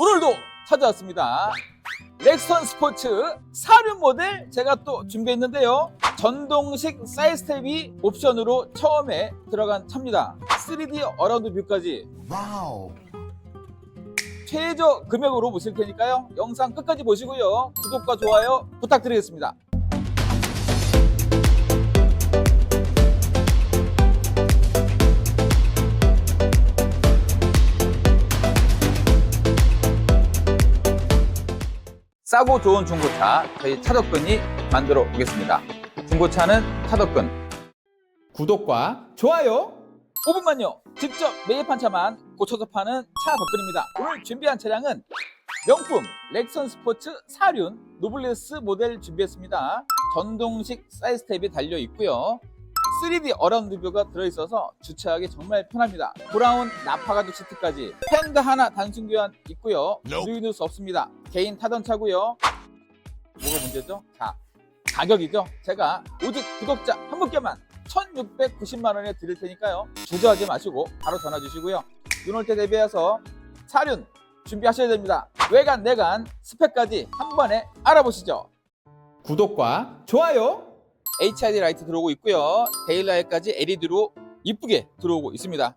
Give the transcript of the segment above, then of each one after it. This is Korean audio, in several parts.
오늘도 찾아왔습니다. 렉선 스포츠 사륜 모델 제가 또 준비했는데요. 전동식 사이드 스텝이 옵션으로 처음에 들어간 차입니다. 3D 어라운드 뷰까지 와우. 최저 금액으로 모실 테니까요. 영상 끝까지 보시고요. 구독과 좋아요 부탁드리겠습니다. 싸고 좋은 중고차 저희 차덕근이 만들어 보겠습니다. 중고차는 차덕근. 구독과 좋아요 5분만요. 직접 매입한 차만 고쳐서 파는 차 덕근입니다. 오늘 준비한 차량은 명품 렉선 스포츠 사륜 노블레스 모델 준비했습니다. 전동식 사이드 스텝이 달려 있고요. 3D 어라운드 뷰가 들어있어서 주차하기 정말 편합니다. 브라운 나파가드 시트까지 팬더 하나 단순 교환 있고요. 누이 수 없습니다. 개인 타던 차고요. 뭐가 문제죠? 자, 가격이죠. 제가 오직 구독자 한 분께만 1690만 원에 드릴 테니까요. 주저하지 마시고 바로 전화 주시고요. 눈올 때 대비해서 사륜 준비하셔야 됩니다. 외관, 내관, 스펙까지 한 번에 알아보시죠. 구독과 좋아요. HID 라이트 들어오고 있고요. 데일라이트까지 LED로 이쁘게 들어오고 있습니다.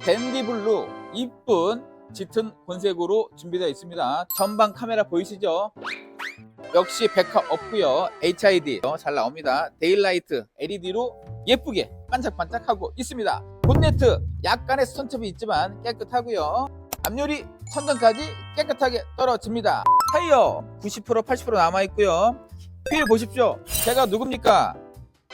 댄디 블루 이쁜 짙은 본색으로 준비되어 있습니다. 전방 카메라 보이시죠? 역시 백합 없고요. HID 잘 나옵니다. 데일라이트 LED로 예쁘게 반짝반짝하고 있습니다. 본네트 약간의 스턴트이 있지만 깨끗하고요. 앞유리 천장까지 깨끗하게 떨어집니다. 타이어 90% 80% 남아 있고요. 휠 보십시오. 제가 누굽니까?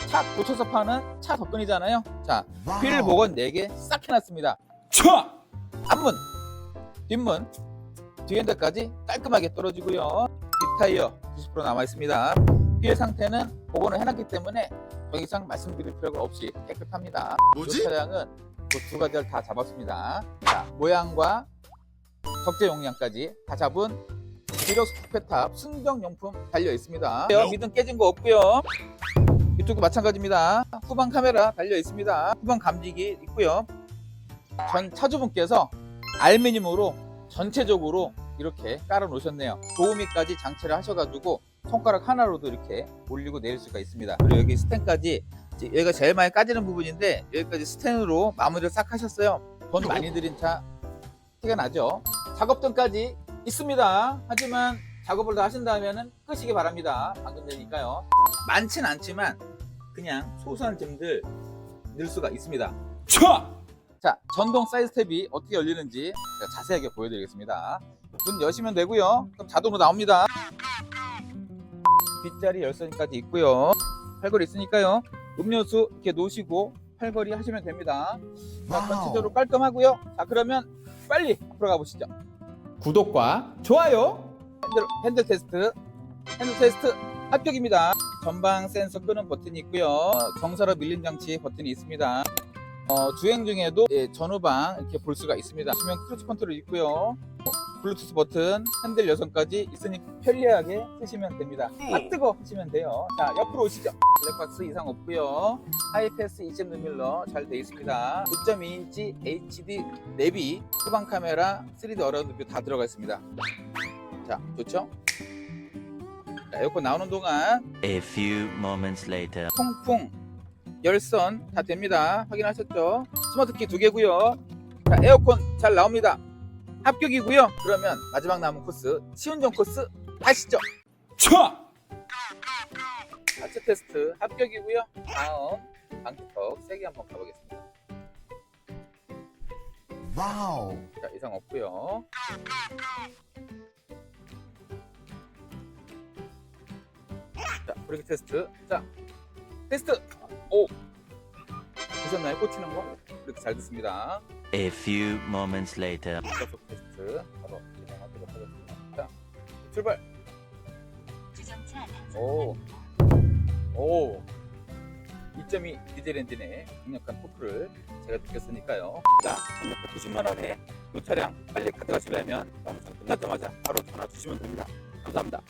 차 고쳐서 파는 차 덕분이잖아요. 자, 휠 복원 4개 싹 해놨습니다. 촤! 앞문, 뒷문, 뒤엔드까지 깔끔하게 떨어지고요. 뒷타이어 90% 남아 있습니다. 휠 상태는 복원을 해놨기 때문에 더 이상 말씀드릴 필요가 없이 깨끗합니다. 이 뭐지? 차량은 그 두 가지를 다 잡았습니다. 자, 모양과 적재 용량까지 다 잡은 기력 스쿠페탑 순정용품 달려 있습니다. 미등 깨진 거 없고요. 이쪽도 마찬가지입니다. 후방 카메라 달려 있습니다. 후방 감지기 있고요. 전 차주분께서 알루미늄으로 전체적으로 이렇게 깔아 놓으셨네요. 도우미까지 장치를 하셔가지고 손가락 하나로도 이렇게 올리고 내릴 수가 있습니다. 그리고 여기 스탠까지 여기가 제일 많이 까지는 부분인데 여기까지 스탠으로 마무리를 싹 하셨어요. 돈 많이 들인 차 티가 나죠. 작업등까지 있습니다. 하지만 작업을 다 하신다면 끄시기 바랍니다. 방금 되니까요. 많진 않지만 그냥 소소한 점들 넣을 수가 있습니다. 자, 전동 사이드 스텝이 어떻게 열리는지 자세하게 보여드리겠습니다. 문 여시면 되고요. 그럼 자동으로 나옵니다. 뒷자리 열선까지 있고요. 팔걸이 있으니까요. 음료수 이렇게 놓으시고 팔걸이 하시면 됩니다. 자. 전체적으로 깔끔하고요. 자, 그러면 빨리 앞으로 가보시죠. 구독과 좋아요. 핸들, 핸들 테스트, 핸들 테스트 합격입니다. 전방 센서 끄는 버튼이 있고요. 정사로 밀림 장치 버튼이 있습니다. 어, 주행 중에도 예, 전후방 이렇게 볼 수가 있습니다. 보시면 크루즈 컨트롤 있고요. 블루투스 버튼, 핸들 여성까지 있으니 편리하게 쓰시면 됩니다. 아 뜨거 하시면 돼요. 자, 옆으로 오시죠. 블랙박스 이상 없고요. 하이패스 2.6mm 잘돼 있습니다. 9.2인치 HD 내비, 후방 카메라, 3D 어라운드 뷰다 들어가 있습니다. 자, 좋죠? 자, 에어컨 나오는 동안 A few moments later. 통풍, 열선 다 됩니다. 확인하셨죠? 스마트키 두 개고요. 자, 에어컨 잘 나옵니다. 합격이고요. 그러면 마지막 남은 코스 시운전 코스 가시죠. 차! 하체 테스트 합격이고요. 다음 방지턱 세게 한번 가보겠습니다. 와우. 자, 이상 없고요. 자, 브레이크 테스트. 자, 테스트. 오. 보셨나요? 꽂히는 거? 이렇게 잘 됐습니다. A few moments later. 가속 테스트 바로 진행하도록 하겠습니다. 자, 출발. 주정차 오. 오. 2.2 디젤 엔진의 강력한 토크를 제가 느꼈으니까요. 자, 90만 원에 이 차량 빨리 가져가시려면 영상 끝나자마자 바로 전화 주시면 됩니다. 감사합니다.